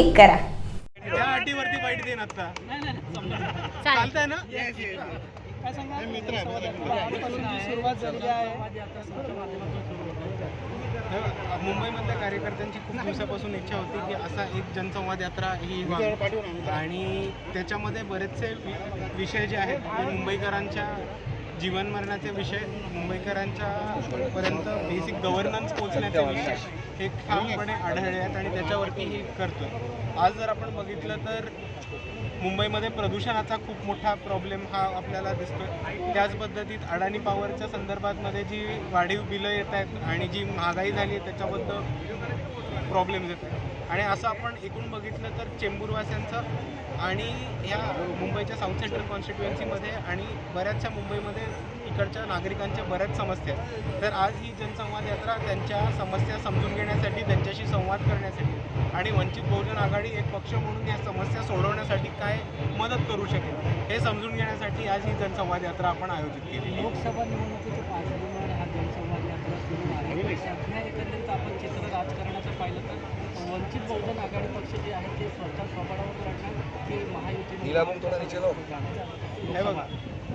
Click करा. त्या अटीवरती देईन चालतंय ना? मुंबईमधल्या कार्यकर्त्यांची खूप दिवसापासून इच्छा होती की असा एक जनसंवाद यात्रा ही आणि त्याच्यामध्ये बरेचसे वि- विषय जे आहेत मुंबईकरांच्या जीवन मरणाचे विषय मुंबईकरांच्या पर्यंत बेसिक गव्हर्नन्स पोहोचण्याचे विषय हे ठामपणे आढळले आहेत आणि त्याच्यावरती ही करतो आज जर आपण बघितलं तर मुंबईमध्ये प्रदूषणाचा खूप मोठा प्रॉब्लेम हा आपल्याला दिसतोय. त्याच पद्धतीत अडाणी पॉवरच्या संदर्भातमध्ये जी वाढीव बिलं येत आहेत आणि जी महागाई झाली आहे त्याच्याबद्दल प्रॉब्लेम्स येत आहेत. आणि असं आपण एकूण बघितलं तर चेंबूरवासियांचं आणि ह्या मुंबईच्या साऊथ सेंट्रल कॉन्स्टिट्युएन्सीमध्ये आणि बऱ्याचशा मुंबईमध्ये इकडच्या नागरिकांच्या बऱ्याच समस्या आहेत. तर आज ही जनसंवाद यात्रा त्यांच्या समस्या समजून घेण्यासाठी त्यांच्याशी संवाद करण्यासाठी आणि वंचित बहुजन आघाडी एक पक्ष म्हणून या समस्या सोडवण्यासाठी काय मदत करू शकेल हे समजून घेण्यासाठी आज ही जनसंवाद यात्रा आपण आयोजित केली. लोकसभा निवडणुकीच्या पार्श्वभूमीवर हा जनसंवाद यात्रा सुरू आहे. वंचित बहुजन आघाडी पक्ष जे आहे ते स्वतः स्वबळावर लढणार की महायुती बघा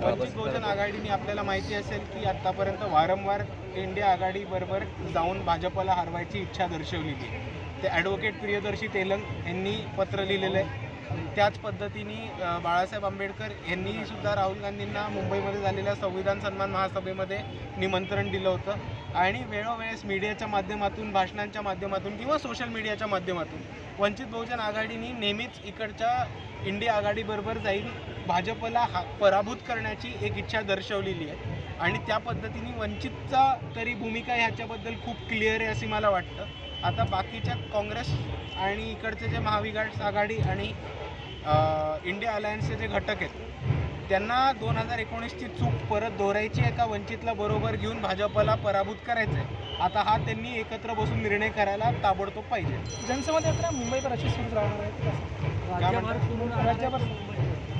वंचित बहुजन आघाडीने आपल्याला माहिती असेल की आतापर्यंत वारंवार इंडिया आघाडीबरोबर जाऊन भाजपला हरवायची इच्छा दर्शवलेली ते ॲडव्होकेट प्रियदर्शी तेलंग यांनी पत्र लिहिलेलं आहे. त्याच पद्धतीने बाळासाहेब आंबेडकर यांनी सुद्धा राहुल गांधींना मुंबईमध्ये झालेल्या संविधान सन्मान महासभेमध्ये निमंत्रण दिलं होतं. आणि वेळोवेळेस मीडियाच्या माध्यमातून भाषणांच्या माध्यमातून किंवा सोशल मीडियाच्या माध्यमातून वंचित बहुजन आघाडीने नेहमीच इकडच्या इंडिया आघाडीबरोबर जाईल भाजपला हा पराभूत करण्याची एक इच्छा दर्शवलेली आहे. आणि त्या पद्धतीने वंचितचा तरी भूमिका ह्याच्याबद्दल खूप क्लिअर आहे असे मला वाटतं. आता बाकीच्या काँग्रेस आणि इकडचे जे महाविकास आघाडी आणि इंडिया अलायन्सचे जे घटक आहेत त्यांना दोन हजार एकोणीसची चूक परत दोहरायची आहे का? वंचितला बरोबर घेऊन भाजपला पराभूत करायचं आहे आता हा त्यांनी एकत्र बसून निर्णय करायला ताबडतोब पाहिजे. जनसंवाद यात्रा मुंबईत अशी सुरू राहणार आहे. राज्यभर सुरू राज्यभर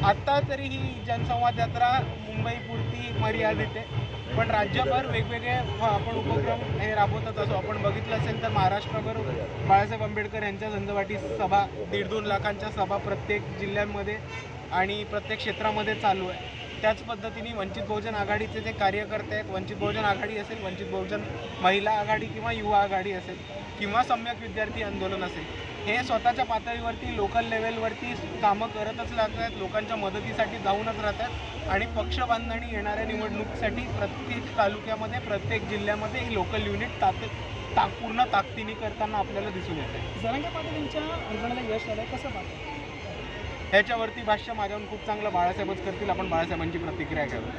आता तरी ही जनसंवाद यात्रा मुंबईपुरती मर्यादित आहे. पण राज्यभर वेगवेगळे आपण उपक्रम हे राबवतच असो. आपण बघितलं असेल तर महाराष्ट्रभर बाळासाहेब आंबेडकर यांच्या झंझावाटी सभा दीड दोन लाखांच्या सभा प्रत्येक जिल्ह्यांमध्ये आणि प्रत्येक क्षेत्रामध्ये चालू आहे. त्याच पद्धतीने वंचित बहुजन आघाडीचे जे कार्यकर्ते आहेत वंचित बहुजन आघाडी असेल वंचित बहुजन महिला आघाडी किंवा युवा आघाडी असेल किंवा सम्यक विद्यार्थी आंदोलन असेल हे स्वतःच्या पातळीवरती लोकल लेवलवरती कामं करतच राहत आहेत लोकांच्या मदतीसाठी जाऊनच राहतात आणि पक्ष बांधणी येणाऱ्या निवडणुकीसाठी प्रत्येक तालुक्यामध्ये प्रत्येक जिल्ह्यामध्ये ही लोकल युनिट ताक ताक पूर्ण ताकदीने करताना आपल्याला दिसून येते जरांगे पाटील यांच्या अर्जनाला यश आलं कसं पाहतं? ह्याच्यावरती भाष्य माझ्याहून खूप चांगलं बाळासाहेबच करतील आपण बाळासाहेबांची प्रतिक्रिया घ्यावी.